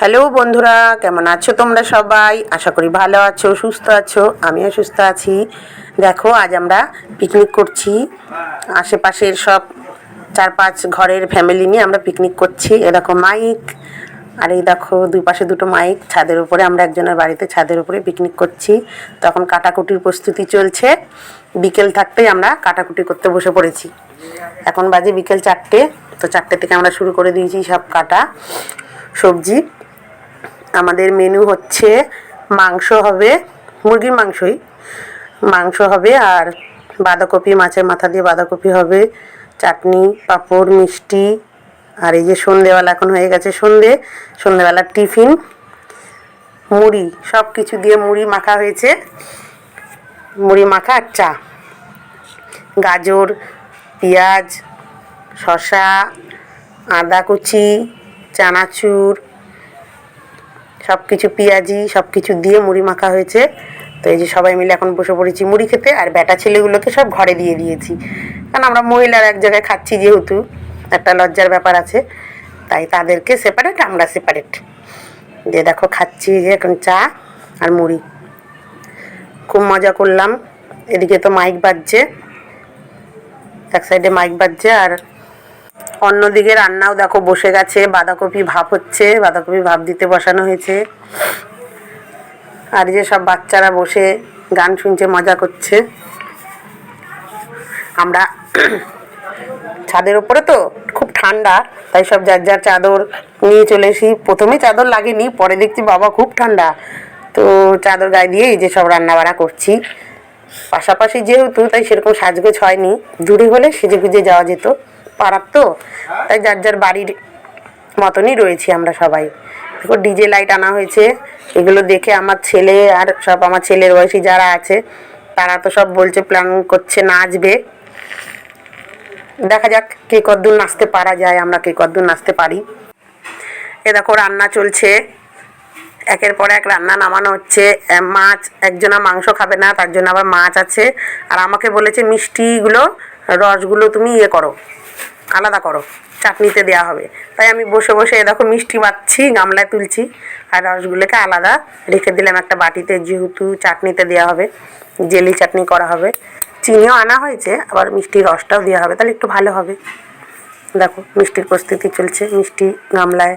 Hello বন্ধুরা, কেমন আছো তোমরা সবাই? আশা করি ভালো আছো, সুস্থ আছো, আমিও সুস্থ আছি। দেখো, আজ আমরা পিকনিক করছি। আশেপাশের সব চার পাঁচ ঘরের ফ্যামিলি নিয়ে আমরা পিকনিক করছি। এ দেখো মাইক আর এই দেখো দুই পাশে দুটো মাইক ছাদের উপরে আমরা একজনের বাড়িতে ছাদের উপরে পিকনিক করছি। তখন কাটাকুটির প্রস্তুতি চলছে। বিকেল থাকতেই আমরা কাটাকুটি করতে বসে পড়েছি। এখন বাজে বিকেল চারটে, তো চারটে থেকে আমরা শুরু করে দিয়েছি সব কাটা সবজি। আমাদের মেনু হচ্ছে মাংস হবে, মুরগির মাংসই। মাংস হবে আর বাঁধাকপি, মাছের মাথা দিয়ে বাঁধাকপি হবে, চাটনি, পাঁপড়, মিষ্টি আর এই যে সন্ধেবেলা এখন হয়ে গেছে সন্ধে, সন্ধেবেলার টিফিন। মুড়ি সব কিছু দিয়ে মুড়ি মাখা হয়েছে। মুড়ি মাখা আর চা। গাজর, পেঁয়াজ, শসা, আদা কুচি, চানাচুর সব কিছু পেঁয়াজি সব কিছু দিয়ে মুড়ি মাখা হয়েছে। তো এই যে সবাই মিলে এখন বসে পড়েছি মুড়ি খেতে, আর বেটা ছেলেগুলোকে সব ঘরে দিয়ে দিয়েছি। কারণ আমরা মহিলার এক জায়গায় খাচ্ছি যেহেতু, একটা লজ্জার ব্যাপার আছে। তাই তাদেরকে সেপারেট আমরা সেপারেট যে দেখো, খাচ্ছি যে এখন চা আর মুড়ি। খুব মজা করলাম। এদিকে তো মাইক বাজছে। এক সাইডে মাইক বাজছে আর অন্যদিকে রান্নাও দেখো বসে গেছে, বাঁধাকপি ভাপ হচ্ছে, বাঁধাকপি ভাপ দিতে বসানো হয়েছে। আর যে সব বাচ্চারা বসে গান শুনছে, মজা করছে। আমরা ছাদের ওপরে তো খুব ঠান্ডা, তাই সব যার যার চাদর নিয়ে চলে এসি প্রথমে চাদর লাগেনি, পরে দেখছি বাবা খুব ঠান্ডা। তো চাদর গায়ে দিয়ে এই যে সব রান্না বাড়া করছি। পাশাপাশি যেহেতু, তাই সেরকম সাজগোজ হয়নি। দূরে হলে সেজে গুজে যাওয়া যেত। পাড়ার তো তাই যার যার বাড়ির মতনই রয়েছি আমরা সবাই। দেখো ডিজে লাইট আনা হয়েছে। এগুলো দেখে আমার ছেলে আর সব আমার ছেলের বয়সী যারা আছে তারা তো সব বলছে প্ল্যান করছে নাচবে। দেখা যাক কে কদ্দূর নাচতে পারা যায় আমরা কে কদ্দূর নাচতে পারি। এ দেখো রান্না চলছে। একের পর এক রান্না নামানো হচ্ছে। মাছ একজনা মাংস খাবে না তার জন্য আবার মাছ আছে। আর আমাকে বলেছে মিষ্টিগুলো রসগুলো তুমি ইয়ে করো। আলাদা করো, চাটনিতে দেওয়া হবে। তাই আমি বসে বসে দেখো মিষ্টি বাচ্ছি গামলায় তুলছি, আর রসগুলোকে আলাদা রেখে দিলাম একটা বাটিতে, যেহেতু চাটনিতে দেওয়া হবে, জেলি চাটনি করা হবে। চিনিও আনা হয়েছে, আবার মিষ্টির রসটাও দেওয়া হবে, তাহলে একটু ভালো হবে। দেখো মিষ্টির প্রস্তুতি চলছে, মিষ্টি গামলায়।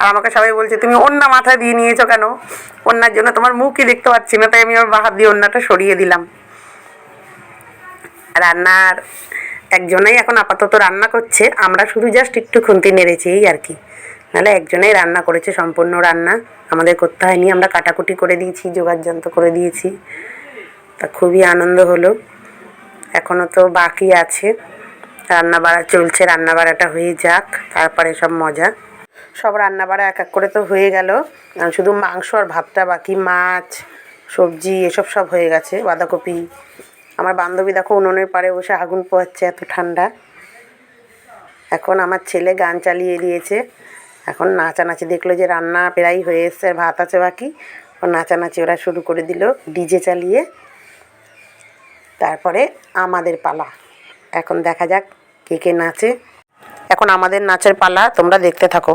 আর আমাকে সবাই বলছে, তুমি অন্য মাথায় দিয়ে নিয়েছো কেন? অন্যার জন্য তোমার মুখই দেখতে পাচ্ছি না, তাই আমি আমার বাহার দিয়ে অন্যটা সরিয়ে দিলাম। রান্নার একজনেই এখন আপাতত রান্না করছে, আমরা শুধু জাস্ট একটু খুন্তি নেড়েছি, এই আর কি। নাহলে একজনেই রান্না করেছে সম্পূর্ণ রান্না, আমাদের করতে হয়নি, আমরা কাটাকুটি করে দিয়েছি জোগাড় যন্ত্র করে দিয়েছি। তা খুবই আনন্দ হলো। এখনও তো বাকি আছে রান্না বাড়া চলছে রান্না বাড়াটা হয়ে যাক, তারপরে সব মজা। সব রান্না বাড়া এক এক করে তো হয়ে গেল শুধু মাংস আর ভাতটা বাকি, মাছ, সবজি, এসব সব হয়ে গেছে, বাঁধাকপি আমার বান্ধবী দেখো উনুনের পাড়ে বসে আগুন পোয়াচ্ছে এত ঠান্ডা। এখন আমার ছেলে গান চালিয়ে দিয়েছে। এখন নাচানাচি দেখল যে রান্না প্রায় হয়ে এসছে আর ভাত আছে বাকি। নাচানাচি ওরা শুরু করে দিল ডিজে চালিয়ে। তারপরে আমাদের পালা। এখন দেখা যাক কে কে নাচে। এখন আমাদের নাচের পালা তোমরা দেখতে থাকো।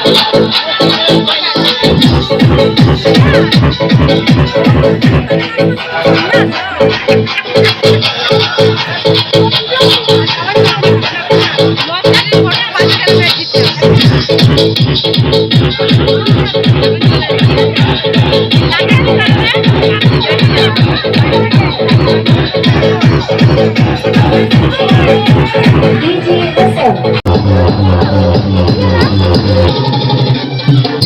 DJ Bissell. Thank you.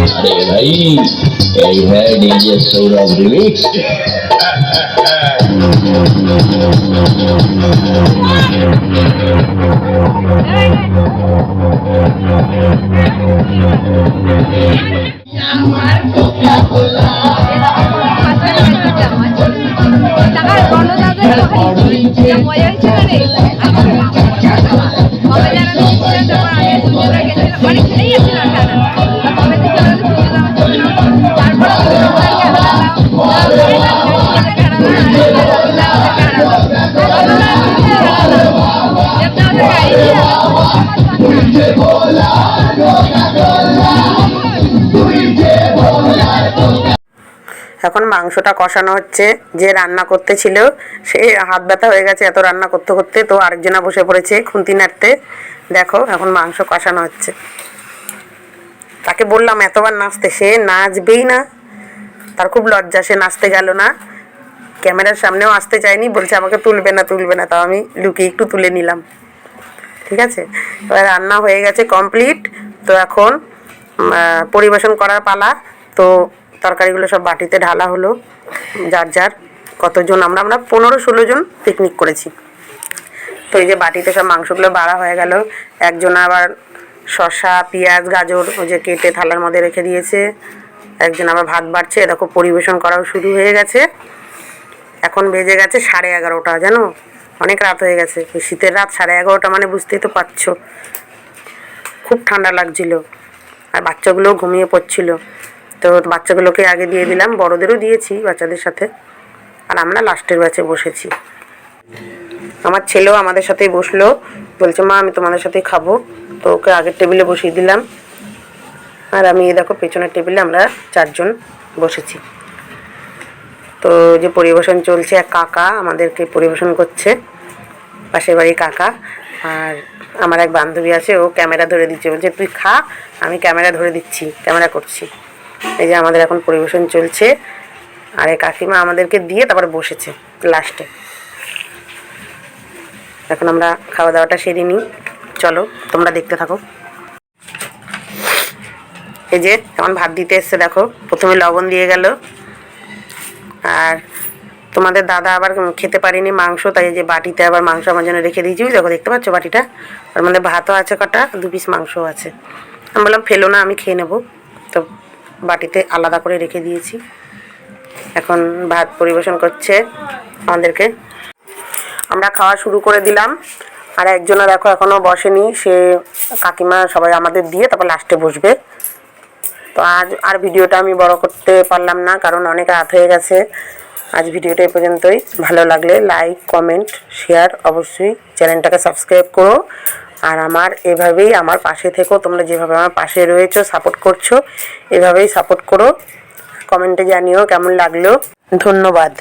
अरे भाई यही है DJ Saurabh remix এখন মাংসটা কষানো হচ্ছে, যে রান্না করতে ছিল সে হাত ব্যথা হয়ে গেছে, এত রান্না করতে করতে, তো আরেকজনা বসে পড়েছে খুন্তি নাড়তে। দেখো, এখন মাংস কষানো হচ্ছে। তাকে বললাম, এতবার নাচতে, সে নাচবেই না। তার খুব লজ্জা, সে নাচতে গেল না। ক্যামেরার সামনেও আসতে চায়নি, বলছে, আমাকে তুলবে না তুলবে না। তাও আমি লুকিয়ে একটু তুলে নিলাম। ঠিক আছে? এবার রান্না হয়ে গেছে কমপ্লিট। তো এখন পরিবেশন করার পালা। তো তরকারিগুলো সব বাটিতে ঢালা হলো, যার যার কতজন, আমরা আমরা পনেরো ষোলো জন পিকনিক করেছি। তো এই যে বাটিতে সব মাংসগুলো বাড়া হয়ে গেল, একজন আবার শসা, পেঁয়াজ, গাজর, ওই যে কেটে থালার মধ্যে রেখে দিয়েছে। একজন আবার ভাত বাড়ছে, দেখো পরিবেশন করাও শুরু হয়ে গেছে। এখন বেজে গেছে সাড়ে এগারোটা, জানো? অনেক রাত হয়ে গেছে শীতের রাত সাড়ে এগারোটা মানে বুঝতেই তো পারছ। খুব ঠান্ডা লাগছিল, আর বাচ্চাগুলোও ঘুমিয়ে পড়ছিল। তো বাচ্চাগুলোকে আগে দিয়ে দিলাম, বড়দেরও দিয়েছি বাচ্চাদের সাথে। আর আমরা লাস্টের ব্যাচে বসেছি। আমার ছেলেও আমাদের সাথেই বসল, বলছে, মা, আমি তোমাদের সাথেই খাব। তো ওকে আগের টেবিলে বসিয়ে দিলাম। আর আমি দেখো, পেছনের টেবিলে আমরা চারজন বসেছি। তো যে পরিবেশন চলছে, এক কাকা আমাদেরকে পরিবেশন করছে, পাশের বাড়ির কাকা। আর আমার এক বান্ধবী আছে, ও ক্যামেরা ধরে দিচ্ছে। বলছে, তুই খা, আমি ক্যামেরা ধরে দিচ্ছি, ক্যামেরা করছি। এই যে আমাদের এখন পরিবেশন চলছে। আর এই কাকিমা আমাদেরকে দিয়ে তারপরে বসেছে লাস্টে এখন আমরা খাওয়া দাওয়াটা সেরে নিই। চলো, তোমরা দেখতে থাকো। এই যে এখন ভাত দিতে এসছে, দেখো, প্রথমে লবণ দিয়ে গেল। আর তোমাদের দাদা আবার খেতে পারিনি মাংস, তাই যে বাটিতে আবার মাংস আমার জন্য রেখে দিয়েছি দেখো দেখতে পাচ্ছ বাটিটা? আর মধ্যে ভাতও আছে কটা, দু পিস মাংসও আছে। আমি বললাম, ফেলো না, আমি খেয়ে নেব। বাটিতে আলাদা করে রেখে দিয়েছি। এখন ভাত পরিবেশন করছে আমাদেরকে। আমরা খাওয়া শুরু করে দিলাম। আর একজনা দেখো এখনও বসেনি, সে কাকিমা সবাই আমাদের দিয়ে তারপর লাস্টে বসবে। তো আজ আর ভিডিওটা আমি বড় করতে পারলাম না, কারণ অনেক রাত হয়ে গেছে। আজ ভিডিওটা এ পর্যন্তই। ভালো লাগলে লাইক কমেন্ট শেয়ার অবশ্যই। চ্যানেলটাকে সাবস্ক্রাইব করো। আর আমার, এভাবেই আমার পাশে থেকো। তোমরা যেভাবে আমার পাশে রয়েছো সাপোর্ট করছ, এভাবেই সাপোর্ট করো। কমেন্টে জানিও কেমন লাগল। ধন্যবাদ।